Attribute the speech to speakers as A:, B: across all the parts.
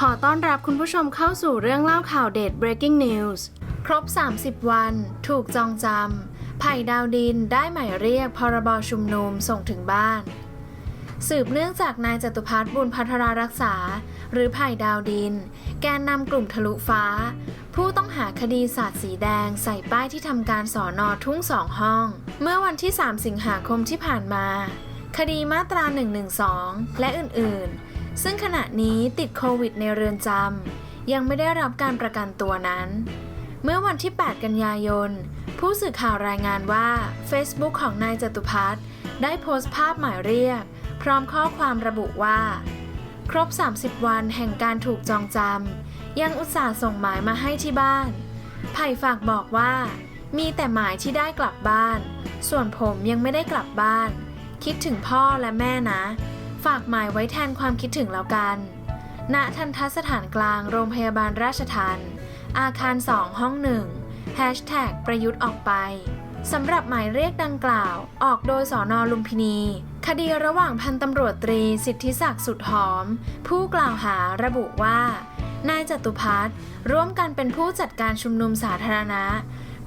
A: ขอต้อนรับคุณผู้ชมเข้าสู่เรื่องเล่าข่าวเด็ด breaking news ครบ 30 วัน ถูกจองจำไผ่ดาวดินได้หมายเรียกพรบชุมนุมส่งถึงบ้าน สืบเนื่องจากนายจตุพัฒน์บุญพัทรารักษา หรือไผ่ดาวดิน แกนนำกลุ่มทะลุฟ้า ผู้ต้องหาคดีสาดสีแดงใส่ป้ายที่ทำการสอนอทุ่งสองห้อง เมื่อวันที่ 3 สิงหาคมที่ผ่านมา คดีมาตรา 112 และอื่น ๆ ซึ่งขณะนี้ติดโควิดในเรือนจำยังไม่ได้รับการประกันตัวนั้น เมื่อวันที่ 8 กันยายน ผู้สื่อข่าวรายงานว่า Facebook ของนายจตุพัฒน์ได้โพสต์ภาพหมายเรียก พร้อมข้อความระบุว่า ครบ 30 วันแห่งการถูกจองจำยังอุตส่าห์ส่งหมายมาให้ที่บ้านไผ่ฝากบอกว่า มีแต่หมายที่ได้กลับบ้าน ส่วนผมยังไม่ได้กลับบ้าน คิดถึงพ่อและแม่นะ ฝากหมายไว้แทนความคิดถึงแล้วกัน ณ ทันทสถานกลางโรงพยาบาลราชทัน อาคาร 2 ห้องหนึ่งแฮชแท็กประยุทธ์ออกไป สำหรับหมายเรียกดังกล่าว ออกโดยสอนอลุมพินี คดีระหว่างพันตำรวจตรีสิทธิศักดิ์สุดหอม ผู้กล่าวหาระบุว่า นายจตุพัฒน์ร่วมกันเป็นผู้จัดการชุมนุมสาธารณะ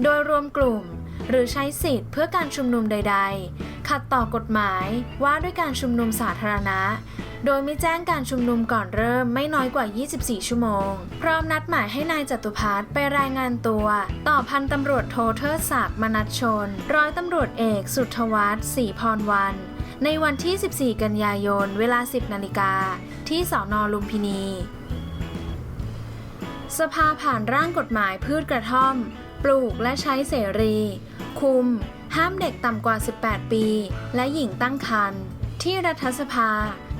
A: โดยรวมกลุ่มหรือใช้สิทธิ์เพื่อการชุมนุมใด ๆ ขัดต่อกฎหมายว่าด้วยการชุมนุมสาธารณะ โดยไม่แจ้งการชุมนุมก่อนเริ่มไม่น้อยกว่า 24 ชั่วโมง พร้อมนัดหมายให้นายจตุพัฒน์ไปรายงานตัว ต่อพันตำรวจโทเทิดศักดิ์มนัชชน ร้อยตำรวจเอกสุทธวัฒน์ศรีพรวัน ในวันที่ 14 กันยายน เวลา 10 นาฬิกา ที่สอนอลุมพินี สภาผ่านร่างกฎหมายพืชกระท่อม ปลูกและใช้เสรี คุม ห้ามเด็กต่ำกว่า 18 ปี และหญิงตั้งครรภ์ที่รัฐสภา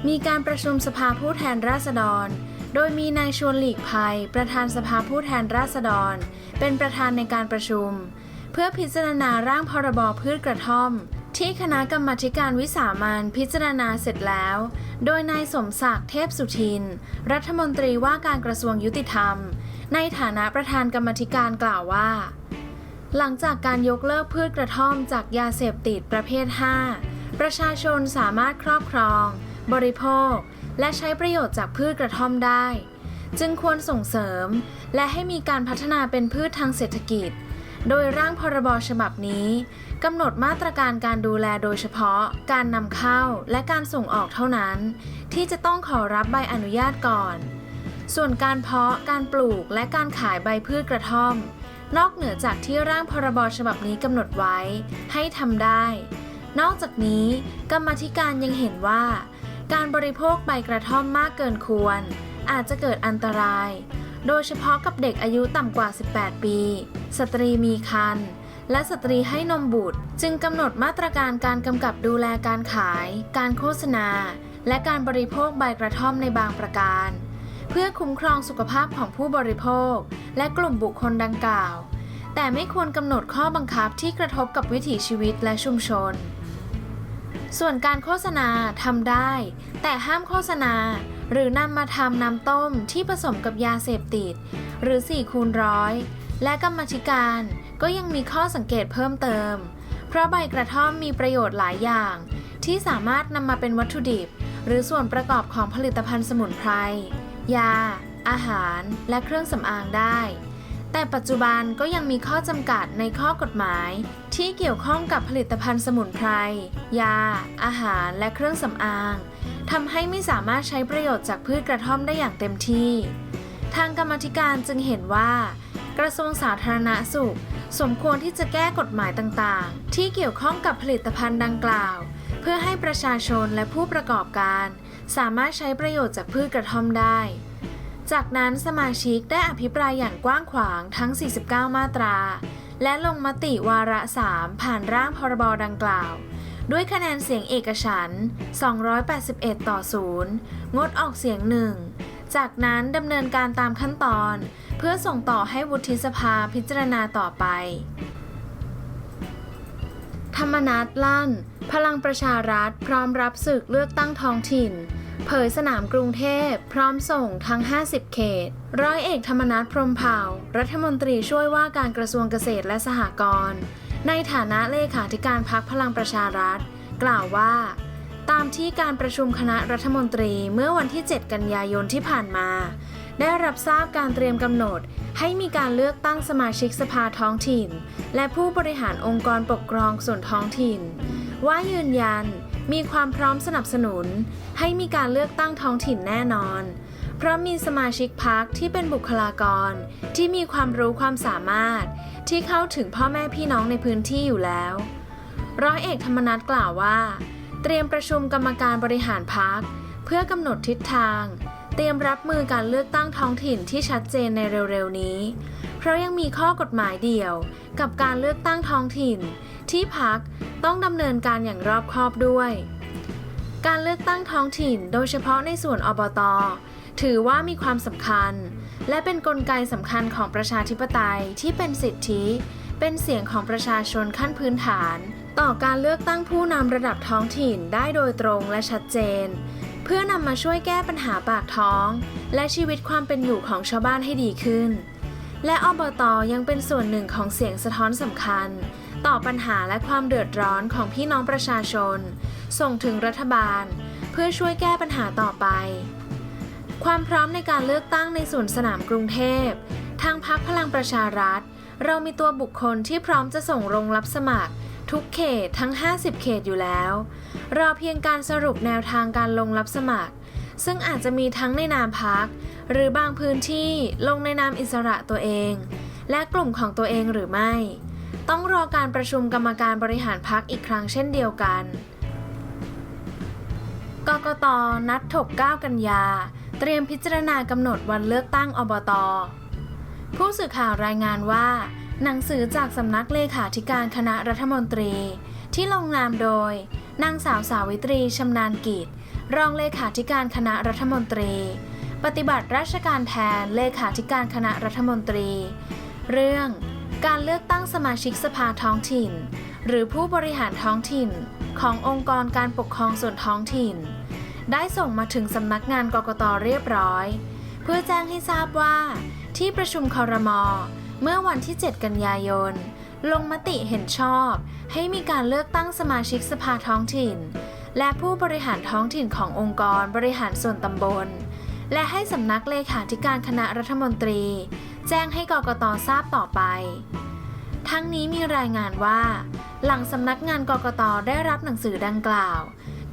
A: มีการประชุมสภาผู้แทนราษฎร โดยมีนายชวนหลีกภัย ประธานสภาผู้แทนราษฎร เป็นประธานในการประชุม เพื่อพิจารณาร่างพรบพืชกระท่อม ที่คณะกรรมาธิการวิสามันพิจารณาเสร็จแล้ว โดยนายสมศักดิ์เทพสุทิน รัฐมนตรีว่าการกระทรวงยุติธรรม ในฐานะประธานกรรมธิการกล่าวว่า หลังจากการยกเลิกพืชกระท่อมจากยาเสพติดประเภท 5 ประชาชนสามารถครอบครอง บริโภค และใช้ประโยชน์จากพืชกระท่อมได้ จึงควรส่งเสริม และให้มีการพัฒนาเป็นพืชทางเศรษฐกิจ โดยร่างพรบฉบับนี้กำหนดมาตรการการดูแลโดยเฉพาะ การนำเข้าและการส่งออกเท่านั้น ที่จะต้องขอรับใบอนุญาตก่อน ส่วนการเพาะการปลูกและการขายใบพืชกระท่อม นอกเหนือจากที่ร่างพรบฉบับนี้กำหนดไว้ให้ทำได้ นอกจากนี้กรรมธิการยังเห็นว่า การบริโภคใบกระท่อมมากเกินควร อาจจะเกิดอันตราย โดยเฉพาะกับเด็กอายุต่ำกว่า 18 ปี สตรีมีครรภ์และสตรีให้นมบุตร จึงกำหนดมาตรการการกำกับดูแลการขาย การโฆษณา และการบริโภคใบกระท่อมในบางประการ เพื่อคุ้มครองสุขภาพของผู้บริโภค และกลุ่มบุคคลดังกล่าว แต่ไม่ควรกำหนดข้อบังคับที่กระทบกับวิถีชีวิตและชุมชน ส่วนการโฆษณาทำได้ แต่ห้ามโฆษณา หรือนำมาทำน้ำต้มที่ผสมกับยาเสพติด หรือ4คูณร้อยและกรรมธิการก็ยังมีข้อสังเกตเพิ่มเติม เพราะใบกระท่อมมีประโยชน์หลายอย่าง ที่สามารถนำมาเป็นวัตถุดิบ หรือส่วนประกอบของผลิตภัณฑ์สมุนไพร ยา อาหาร และเครื่องสำอางได้ แต่ปัจจุบันก็ยังมีข้อจำกัดในข้อกฎหมาย ที่เกี่ยวข้องกับผลิตภัณฑ์สมุนไพร ยา อาหาร และเครื่องสำอางทำให้ไม่สามารถใช้ประโยชน์จากพืชกระท่อมได้อย่างเต็มที่ ทางกรรมธิการจึงเห็นว่า กระทรวงสาธารณสุข สมควรที่จะแก้กฎหมายต่างๆ ที่เกี่ยวข้องกับผลิตภัณฑ์ดังกล่าว เพื่อให้ประชาชนและผู้ประกอบการ สามารถใช้ประโยชน์จากพืชกระท่อมได้ จากนั้นสมาชิกได้อภิปรายอย่างกว้างขวางทั้ง 49 มาตรา และลงมติวาระ3ผ่านร่างพรบดังกล่าว ด้วยคะแนนเสียงเอกฉันท์281 ต่อ 0 งดออกเสียงหนึ่งจากนั้นดำเนินการตามขั้นตอน เพื่อส่งต่อให้วุฒิสภาพิจารณาต่อไป ธรรมนัตลั่น พลังประชารัฐ พร้อมรับศึกเลือกตั้งท้องถิ่น เผยสนามกรุงเทพ พร้อมส่งทั้ง 50 เขต ร้อยเอกธรรมนัฐพรมเผ่า รัฐมนตรีช่วยว่าการกระทรวงเกษตรและสหกรณ์ ในฐานะเลขาธิการพักพลังประชารัฐ กล่าวว่า ตามที่การประชุมคณะรัฐมนตรีเมื่อวันที่ 7 กันยายนที่ผ่านมา ได้รับทราบการเตรียมกำหนด ให้มีการเลือกตั้งสมาชิกสภาท้องถิ่น และผู้บริหารองค์กรปกครองส่วนท้องถิ่น ว่ายืนยันมีความพร้อมสนับสนุน ให้มีการเลือกตั้งท้องถิ่นแน่นอน เพราะมีสมาชิกพักที่เป็นบุคลากร ที่มีความรู้ความสามารถ ที่เข้าถึงพ่อแม่พี่น้องในพื้นที่อยู่แล้ว ร้อยเอกธรรมนัฐกล่าวว่า เตรียมประชุมกรรมการบริหารพักเพื่อกำหนดทิศทาง เตรียมรับมือการเลือกตั้งท้องถิ่นที่ชัดเจนในเร็วๆนี้ เพราะยังมีข้อกฎหมายเดี่ยว กับการเลือกตั้งท้องถิ่น ที่พักต้องดำเนินการอย่างรอบคอบด้วย การเลือกตั้งท้องถิ่นโดยเฉพาะในส่วนอบต ถือว่ามีความสำคัญ และเป็นนกลไกสำคัญของประชาธิปไตยที่เป็นสิทธิ เป็นเสียงของประชาชนขั้นพื้นฐาน ต่อการเลือกตั้งผู้นำระดับท้องถิ่นได้โดยตรงและชัดเจน เพื่อนำมาช่วยแก้ปัญหาปากท้อง และชีวิตความเป็นอยู่ของชาวบ้านให้ดีขึ้น และอบตยังเป็นส่วนหนึ่งของเสียงสะท้อนสำคัญ ต่อปัญหาและความเดือดร้อนของพี่น้องประชาชน ส่งถึงรัฐบาล เพื่อช่วยแก้ปัญหาต่อไป ความพร้อมในการเลือกตั้งในส่วนสนามกรุงเทพทางพักพลังประชารัฐ เรามีตัวบุคคลที่พร้อมจะส่งลงรับสมัคร ทุกเขตทั้ง 50 เขตอยู่แล้ว รอเพียงการสรุปแนวทางการลงรับสมัคร ซึ่งอาจจะมีทั้งในนามพัก หรือบางพื้นที่ลงในนามอิสระตัวเอง และกลุ่มของตัวเองหรือไม่ ต้องรอการประชุมกรรมการบริหารพักอีกครั้งเช่นเดียวกันกกตนัดถก 9 กันยา เตรียมพิจารณากำหนดวันเลือกตั้งอบต ผู้สื่อข่าวรายงานว่า หนังสือจากสำนักเลขาธิการคณะรัฐมนตรี ที่ลงนามโดย นางสาวสาวิตรีชำนาญกิจ รองเลขาธิการคณะรัฐมนตรี ปฏิบัติราชการแทนเลขาธิการคณะรัฐมนตรี เรื่องการเลือกตั้งสมาชิกสภาท้องถิ่น หรือผู้บริหารท้องถิ่น ขององค์กรการปกครองส่วนท้องถิ่น ได้ส่งมาถึงสำนักงานกกตเรียบร้อย เพื่อแจ้งให้ทราบว่า ที่ประชุมคอรมอ เมื่อวันที่ 7 กันยายน ลงมติเห็นชอบ ให้มีการเลือกตั้งสมาชิกสภาท้องถิ่น และผู้บริหารท้องถิ่นขององค์กรบริหารส่วนตำบล และให้สำนักเลขาธิการคณะรัฐมนตรี แจ้งให้กกตทราบต่อไป ทั้งนี้มีรายงานว่า หลังสำนักงานกกตได้รับหนังสือดังกล่าว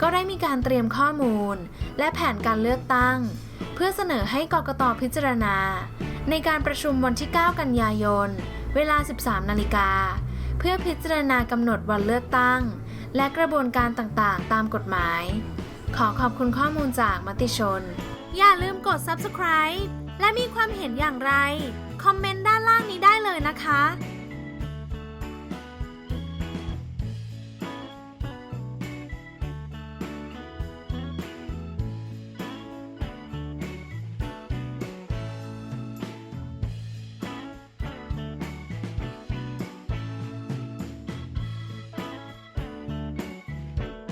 A: ก็ได้มีการเตรียมข้อมูล และแผนการเลือกตั้ง เพื่อเสนอให้กกตพิจารณา ในการประชุมวันที่ 9 กันยายน เวลา 13 นาฬิกา เพื่อพิจารณากำหนดวันเลือกตั้ง และกระบวนการต่างๆ ตามกฎหมาย ขอขอบคุณข้อมูลจากมติชน อย่าลืมกด subscribe และมีความเห็นอย่างไร คอมเมนต์ด้านล่างนี้ได้เลยนะคะ